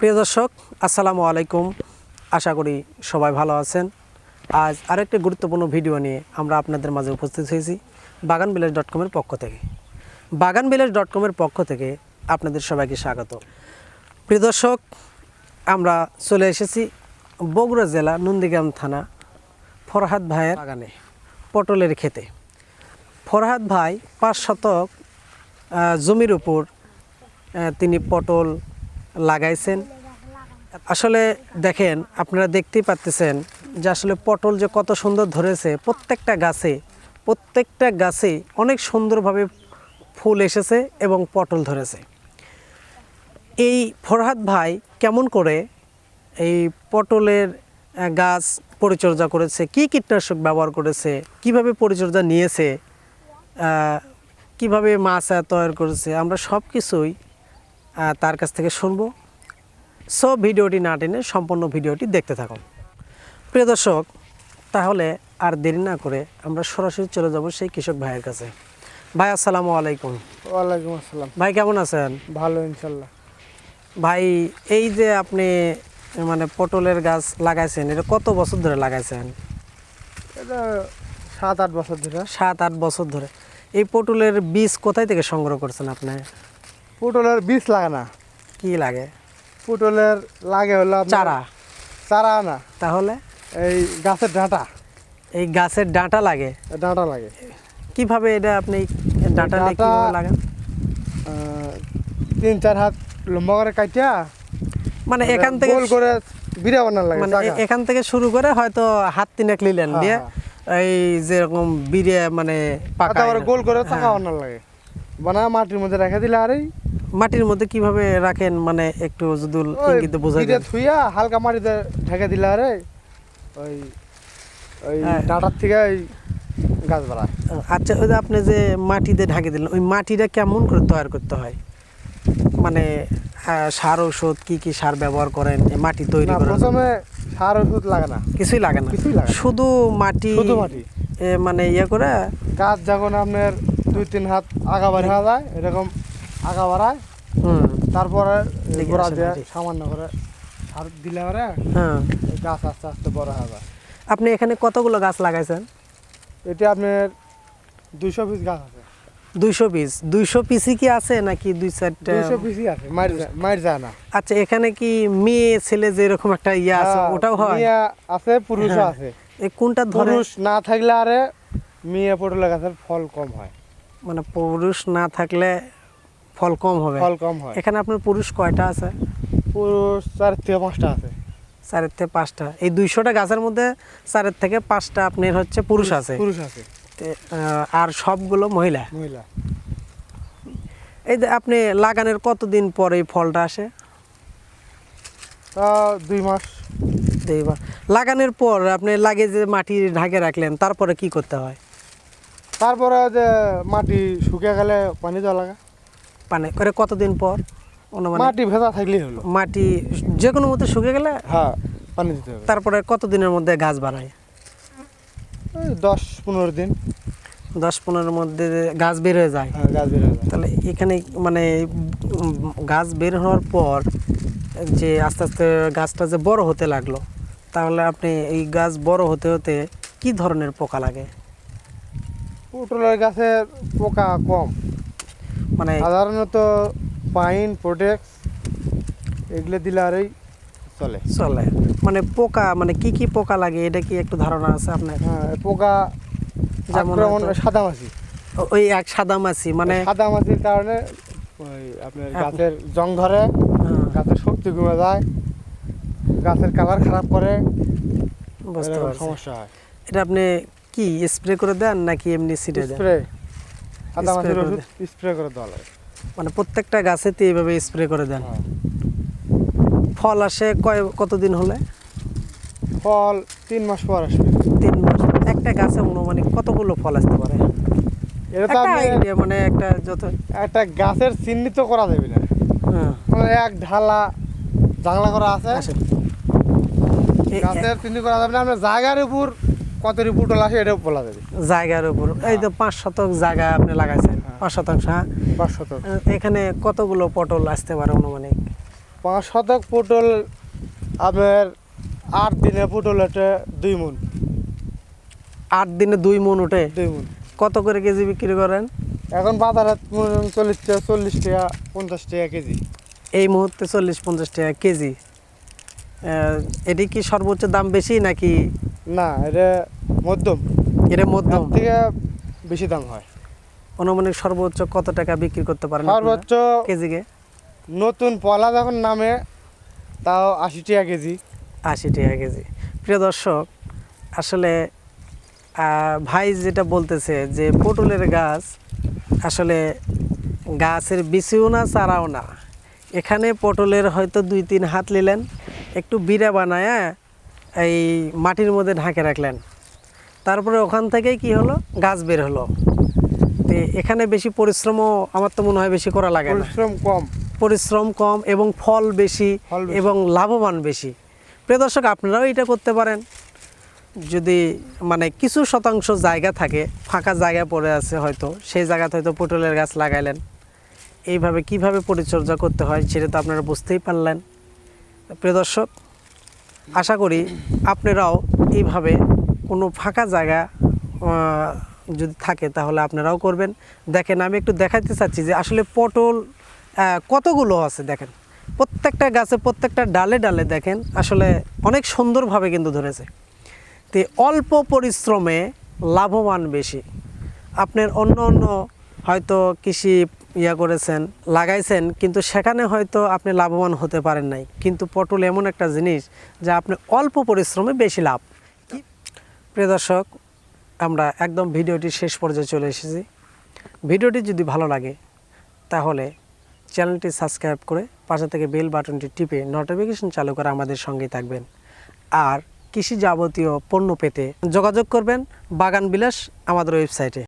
প্রিয় দর্শক, আসসালামু আলাইকুম। আশা করি সবাই ভালো আছেন। আজ আরেকটি গুরুত্বপূর্ণ ভিডিও নিয়ে আমরা আপনাদের মাঝে উপস্থিত হয়েছি বাগান বিলাস ডট কমের পক্ষ থেকে। বাগান বিলাস ডট কমের পক্ষ থেকে আপনাদের সবাইকে স্বাগত। প্রিয় দর্শক, আমরা চলে এসেছি বগুড়া জেলা নন্দীগ্রাম থানা ফরহাদ ভাইয়ের বাগানে, পটলের খেতে ফরহাদ ভাই পাঁচ শতক জমির উপর তিনি পটল লাগাইছেন। আসলে দেখেন, আপনারা দেখতেই পাচ্ছেন যে আসলে পটল যে কত সুন্দর ধরেছে প্রত্যেকটা গাছে প্রত্যেকটা গাছে অনেক সুন্দরভাবে ফুল এসেছে এবং পটল ধরেছে। এই ফরহাদ ভাই কেমন করে এই পটলের গাছ পরিচর্যা করেছে, কি কীটনাশক ব্যবহার করেছে, কীভাবে পরিচর্যা নিয়েছে কীভাবে মাছ তৈরি করেছে, আমরা সব কিছুই তার কাছ থেকে শুনব। সব ভিডিওটি না টেনে সম্পূর্ণ ভিডিওটি দেখতে থাকুন। প্রিয় দর্শক তাহলে আর দেরি না করে আমরা সরাসরি চলে যাব সেই কৃষক ভাইয়ের কাছে। ভাই আসসালামু আলাইকুম। ওয়ালাইকুম আসসালাম। ভাই কেমন আছেন? ভালো ইনশাল্লাহ। ভাই এই যে আপনি মানে পটলের গাছ লাগাইছেন এটা কত বছর ধরে লাগাইছেন? এটা সাত আট বছর ধরে। সাত আট বছর ধরে। এই পটলের বীজ কোথায় থেকে সংগ্রহ করছেন আপনি? পটলের বীজ লাগে না। কি লাগে? পটলের লাগে হলো চারা। চারা না। তাহলে? এই গাছের ডাঁটা। এই গাছের ডাঁটা লাগে? এই ডাঁটা লাগে। কীভাবে এটা আপনি ডাঁটা লাগান? তিন চার হাত লম্বা করে কাটিয়া মানে এখান থেকে গোল করে বিড়া বানার লাগে মানে এখান থেকে শুরু করে হয়তো হাত তিনেক নিলেন হ্যাঁ, দিয়ে এই যেরকম বিড়ে মানে পাকা গোল করে চাকা বানার লাগে। বানা মাটির মধ্যে রেখে দিলে আরে মাটির মধ্যে কীভাবে রাখেন? মানে একটু যদি ইঙ্গিতে বোঝাই দেন। থুইয়া হালকা মাটিতে ঢেকে দিলে আরে ওই ওই হ্যাঁ। ডাঁটার থেকে ওই গাছ বাড়ায়। আচ্ছা ওই যে আপনি যে মাটিতে ঢাকে দিলেন ওই মাটিটা কেমন করে তৈরি করতে হয়? মানে সার ঔষধ কি কি সার ব্যবহার করেন? এই মাটি তৈরি না করার জন্য? প্রথমে সার ওষুধ লাগে না। কিছুই লাগে না। কিছুই লাগে শুধু মাটি শুধু মাটি। এ, মানে ইয়ে করে গাছ যখন আপনার দুই তিন হাত আগা বাড়ি হওয়া যায় এরকম আগা বাড়ায় হুম। তারপরে গোড়া দিয়ে সামান্য করে সার দিলে পরে হ্যাঁ। গাছ আস্তে আস্তে বড় যায়। আপনি এখানে কতগুলো গাছ লাগাইছেন? এটি আপনার দুইশো পিস গাছ আছে। দুইশো পিস। দুইশো পিসই কি আছে নাকি দুই চারটা দুইশো পিসই আছে মার যায় না। আচ্ছা এখানে কি মেয়ে ছেলে যে এরকম একটা ইয়ে আছে হ্যাঁ, ওটাও হয়? মেয়ে আছে পুরুষও হ্যাঁ। আছে। এই কোনটা ধরে? পুরুষ না থাকলে আরে মেয়ে পটলে গাছের ফল কম হয়। মানে পুরুষ না থাকলে ফল কম হবে। ফল কম হয়। এখানে আপনার পুরুষ কয়টা আছে? পুরুষ চার থেকে পাঁচটা আছে। চারের থেকে পাঁচটা। এই দুইশোটা গাছের মধ্যে চারের থেকে পাঁচটা আপনার হচ্ছে পুরুষ আছে। পুরুষ আছে। আর সবগুলো মহিলা? মহিলা। এই আপনি লাগানোর কতদিন পরে এই ফলটা আসে? তা দুই মাস। এইবার লাগানোর পর আপনি লাগিয়ে যে মাটি ঢাকে রাখলেন তারপরে কি করতে হয়? তারপরে যে মাটি শুকিয়ে গেলে পানি দেওয়া লাগে। মানে করে কতদিন পর? অনুমান মাটি ভেজা থাকলেই হলো। মাটি যে কোনো মতো শুকিয়ে গেলে হ্যাঁ পানি দিতে হবে। তারপরে কতদিনের মধ্যে গাছ বাড়ায় ওই দশ পনেরো দিন। দশ পনেরোর মধ্যে গাছ বের হয়ে যায়। হ্যাঁ গাছ বের হয়ে যায়। তাহলে এখানে মানে গাছ বের হওয়ার পর যে আস্তে আস্তে গাছটা যে বড় হতে লাগল তাহলে আপনি এই গাছ বড় হতে হতে কি ধরনের পোকা লাগে? পটলের গাছের পোকা কম। মানে সাধারণত পাইন প্রোটেক্স এগুলো দিলে আরই চলে। চলে। মানে পোকা মানে কি কি পোকা লাগে এটা কি একটু ধারণা আছে আপনার? হ্যাঁ পোকা যেমন সাদা মাছি। ওই এক সাদা মাছি মানে সাদা মাছির কারণে ওই আপনার হ্যাঁ। গাছের জং ধরে হ্যাঁ, গাছের শক্তি কমে যায় গাছের কালার খারাপ করে বুঝতে সমস্যা হয়। এটা আপনি কি স্প্রে করে দেন নাকি এমনি ছিটে দেন? স্প্রে ওষুধ স্প্রে করে দেওয়া লাগে। মানে প্রত্যেকটা গাছেতে এইভাবে স্প্রে করে দেন। হ্যাঁ। ফল আসে কয় কতদিন হলে? ফল তিন মাস পর আসবে। তিন মাস। একটা গাছে অনুমানিক কতগুলো ফল আসতে পারে? এটা তো মানে একটা যত একটা গাছের চিহ্নিত করা যাবে না। হ্যাঁ, এক ঢালা জাংলা করা আছে। গাছের চিহ্নিত করা যাবে না। আপনার জায়গার উপর কত পুটল আসে এটাও বলা যাবে। জায়গার উপর। এই তো পাঁচ শতক জায়গা আপনি লাগাইছেন হ্যাঁ। পাঁচ শতাংশ হ্যাঁ? পাঁচ শতক। এখানে কতগুলো পটল আসতে পারে অনুমানিক? পাঁচ শতক পটল আপনার আট দিনে পটল এটা দুই মন। আট দিনে দুই মন উঠে দুই মন। কত করে কেজি বিক্রি করেন? এখন বাজারে চল্লিশ টাকা চল্লিশ টাকা পঞ্চাশ টাকা কেজি। এই মুহূর্তে চল্লিশ পঞ্চাশ টাকা কেজি। এটি কি সর্বোচ্চ দাম বেশি নাকি না এটা মধ্যম। এটা মধ্যম? থেকে বেশি দাম হয়। অনুমানিক সর্বোচ্চ কত টাকা বিক্রি করতে পারেন? সর্বোচ্চ কেজিকে? নতুন পলা যখন নামে তাও আশি টাকা কেজি। আশি টাকা কেজি। প্রিয় দর্শক আসলে ভাই যেটা বলতেছে যে পটলের গাছ আসলে গাছের বিচিও না চারাও না। এখানে পটলের হয়তো দুই তিন হাত নিলেন একটু বিড়া বানায় এই মাটির মধ্যে ঢাকে রাখলেন। তারপরে ওখান থেকেই কি হলো? গাছ বের হলো। তো এখানে বেশি পরিশ্রমও আমার তো মনে হয় বেশি করা লাগে না। পরিশ্রম কম। পরিশ্রম কম এবং ফল বেশি ফল বেশি। এবং লাভবান বেশি। প্রিয় দর্শক আপনারাও এটা করতে পারেন। যদি মানে কিছু শতাংশ জায়গা থাকে ফাঁকা জায়গা পড়ে আছে হয়তো সেই জায়গাতে হয়তো পটলের গাছ লাগাইলেন। এইভাবে কীভাবে পরিচর্যা করতে হয় সেটা তো আপনারা বুঝতেই পারলেন। প্রিয় দর্শক আশা করি আপনারাও এইভাবে কোনো ফাঁকা জায়গা যদি থাকে তাহলে আপনারাও করবেন। দেখেন, আমি একটু দেখাতে চাচ্ছি যে আসলে পটল কতগুলো আছে দেখেন? প্রত্যেকটা গাছে, প্রত্যেকটা ডালে ডালে দেখেন, আসলে অনেক সুন্দরভাবে কিন্তু ধরেছে। তো অল্প পরিশ্রমে লাভবান বেশি। আপনার অন্য অন্য হয়তো কৃষি ইয়া করেছেন, লাগাইছেন, কিন্তু সেখানে হয়তো আপনি লাভবান হতে পারেন নাই। কিন্তু পটল এমন একটা জিনিস যা আপনি অল্প পরিশ্রমে বেশি লাভ। প্রিয় দর্শক, আমরা একদম ভিডিওটি শেষ পর্যায়ে চলে এসেছি। ভিডিওটি যদি ভালো লাগে, তাহলে চ্যানেলটি সাবস্ক্রাইব করে পাশে থেকে বেল বাটনটি টিপে নোটিফিকেশন চালু করে আমাদের সঙ্গেই থাকবেন। আর কৃষি যাবতীয় পণ্য পেতে যোগাযোগ করবেন বাগান বিলাস আমাদের ওয়েবসাইটে।